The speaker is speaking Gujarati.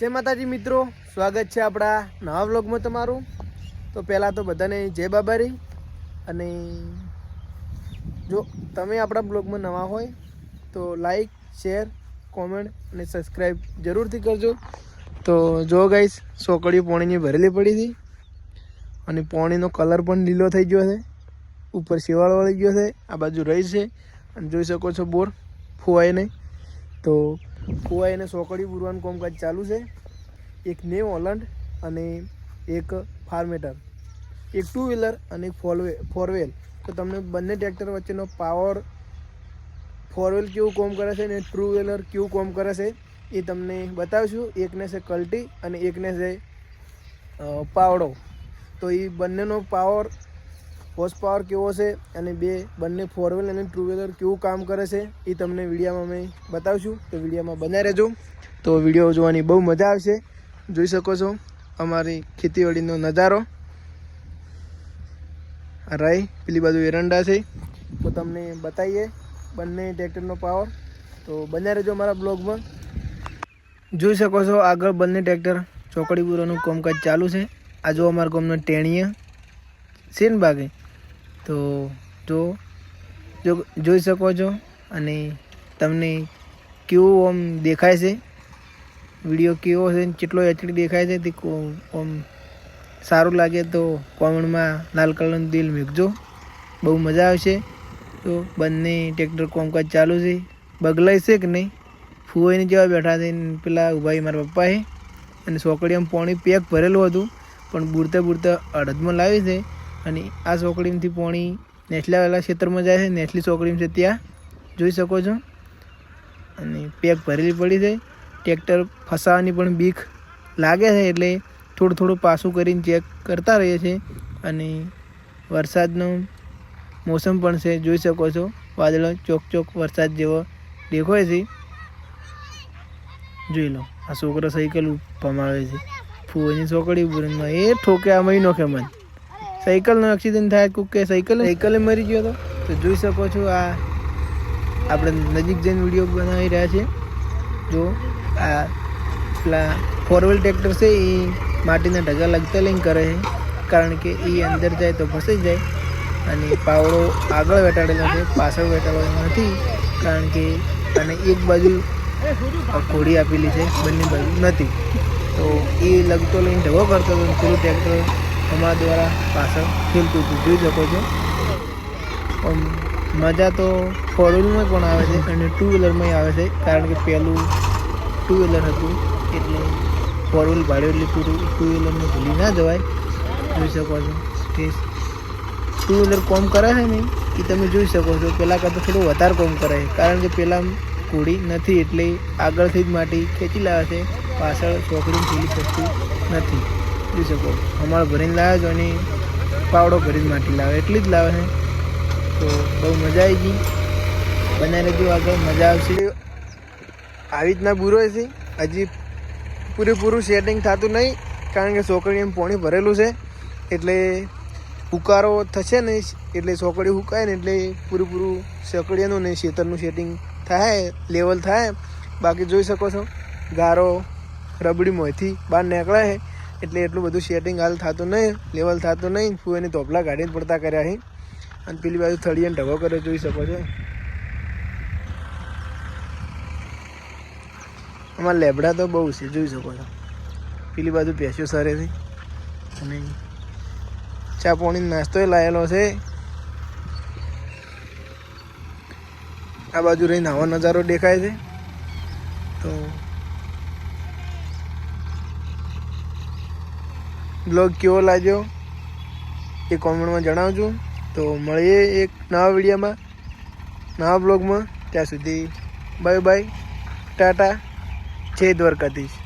જય માતાજી મિત્રો, સ્વાગત છે આપણા નવા વ્લોગમાં તમારું. તો પહેલાં તો બધાને જય બાબારી. અને જો તમે આપણા બ્લોગમાં નવા હોય, તો લાઈક, શેર, કોમેન્ટ અને સબસ્ક્રાઈબ જરૂરથી કરજો. તો જો ગાઈશ સોકડીઓ પોણીની ભરેલી પડી હતી. અને પોણીનો કલર પણ લીલો થઈ ગયો છે. ઉપર શેવાળ વળી ગયો છે. આ બાજુ રહી છે. અને જોઈ શકો છો બોર ફુવાઈને. તો ફુવાઈને સોકડી પૂરવાનું કામકાજ ચાલુ છે. એક નેવ ઓલન્ડ અને એક ફાર્મેટર. એક ટુ વ્હીલર અને એક ફોરવે ફોરવેલ તો તમને બંને ટ્રેક્ટર વચ્ચેનો પાવર ફોરવેલ કેવું કોમ કરે છે અને ટુ વ્હીલર કેવું કોમ કરે છે એ તમને બતાવીશું. એકને છે કલ્ટી અને એકને છે પાવડો. તો એ બંનેનો પાવર હોર્સ પાવર કેવો છે અને બે, બંને ફોર વ્હીલ અને ટુ વ્હીલર કેવું કામ કરે છે, એ તમને વિડીયામાં અમે બતાવશું. તો વિડીયામાં બનાવી રહેજો. તો વીડિયો જોવાની બહુ મજા આવશે. જોઈ શકો છો અમારી ખેતીવાડીનો નજારો. રાઈ, પેલી બાજુ એરંડા છે. તો તમને બતાવીએ બંને ટ્રેક્ટરનો પાવર તો બન્યા રહેજો અમારા બ્લોગમાં. જોઈ શકો છો આગળ બંને ટ્રેક્ટર ચોકડીપુરાનું કામકાજ ચાલુ છે. આ જો અમારા ગામનો ટેણીયા સેન બાગે તો જો જોઈ શકો છો અને તમને કેવું આમ દેખાય છે? વીડિયો કેવો છે કેટલો એચડી દેખાય છે તે આમ સારું લાગે તો કોમેન્ટમાં લાલ કલરનું દિલ મૂકજો. બહુ મજા આવશે. તો બંને ટ્રેક્ટર કોમકાજ ચાલુ છે. બગલાય છે કે નહીં? ફુવાઈને જેવા બેઠા છે પેલા ઉભાઈ મારા પપ્પાએ. અને સોકડીયામાં પાણી પેક ભરેલું હતું. પણ બુરતા બુરતા અડદમાં લાવી છે. અને આ ચોકડીમાંથી નેટલા નેસલાવાળા ક્ષેત્રમાં જાય છે. નેટલી ચોકડીમાં છે ત્યાં. જોઈ શકો છો. અને પેક ભરેલી પડી છે. ટ્રેક્ટર ફસાવાની પણ બીક લાગે છે એટલે થોડું થોડું પાછું કરીને ચેક કરતા રહીએ છીએ. અને વરસાદનો મોસમ પણ છે. જોઈ શકો છો. વાદળો ચોક ચોક વરસાદ જેવો દેખાય છે. જોઈ લો. આ છોકરો સાયકલ પમાવે છે. ફૂવાની ચોકડી બુરનમાં એ ઠોકે આ મહિનો કે મન. સાયકલનો એક્સિડન્ટ થાય કુક કે સાયકલ સાયકલે મરી ગયો તો? તો જોઈ શકો છો આ આપણે નજીક જઈને વીડિયો બનાવી રહ્યા છે જો આ પેલા ફોરવેલ ટ્રેક્ટર છે, એ માટીના ઢગા લગતા લઈને કરે છે. કારણ કે એ અંદર જાય તો ફસાઈ જાય અને પાવડો આગળ વેટાડેલો છે, પાછળ વેટાડેલો નથી. કારણ કે અને એક બાજુ ઘોડી આપેલી છે, બંને બાજુ નથી. તો એ લગતો લઈને ઢગો કરતો હતો પેલું ટ્રેક્ટર અમારા દ્વારા પાછળ ખેલતું હતું. જોઈ શકો છો. મજા તો ફોર વ્હીલમાં પણ આવે છે અને ટુ વ્હીલરમાં આવે છે. કારણ કે પહેલું ટુ વ્હીલર હતું એટલે ફોર વ્હીલ ભાડે એટલે ટુ વ્હીલરને ભૂલી ના જવાય. જોઈ શકો છો. કે ટુ વ્હીલર કોમ કરે છે ને એ તમે જોઈ શકો છો. પહેલાં કરતાં થોડું વધારે કોમ કરે છે. કારણ કે પહેલાં ઘોડી નથી એટલે આગળથી જ માટી ખેંચી લાવે છે. પાછળ ચોકડી ખીલી શકતી નથી. જોઈ શકો. અમારે ભરીને લાવે છો અને પાવડો ભરીને માટી લાવે. એટલી જ લાવે છે. તો બહુ મજા આવી ગઈ. બનાવી લેજો આગળ. મજા આવશે. આવી રીતના બુરો છે હજી પૂરેપૂરું સેટિંગ થતું નહીં, કારણ કે સોકડી એમ પોણી ભરેલું છે. એટલે હુકારો થશે ને એટલે સોકડી હુકાય ને એટલે પૂરેપૂરું સકડીયાનું ને શેતરનું સેટિંગ થાય લેવલ થાય. બાકી જોઈ શકો છો. ગારો રબડી મોંથી બહાર નીકળે છે. એટલે એટલું બધું સેટિંગ હાલ થતું નહીં લેવલ થતું નહીં. ફૂએની તોપલા કાઢીને પડતા કર્યા છે અને પેલી બાજુ થળીને ઢગો કર્યો, જોઈ શકો છો. આમાં લેબડા તો બહુ છે, જોઈ શકો છો. પેલી બાજુ ભેંસો સરેથી અને ચા પાણી નાસ્તો લાયેલો છે. આ બાજુ રહીને આવો નજારો દેખાય છે. તો બ્લોગ કેવો લાગ્યો એ કોમેન્ટમાં જણાવજો. તો મળીએ એક નવા વિડીયોમાં, નવા બ્લોગમાં. ત્યાં સુધી બાય બાય, ટાટા, જય દ્વારકાધીશ.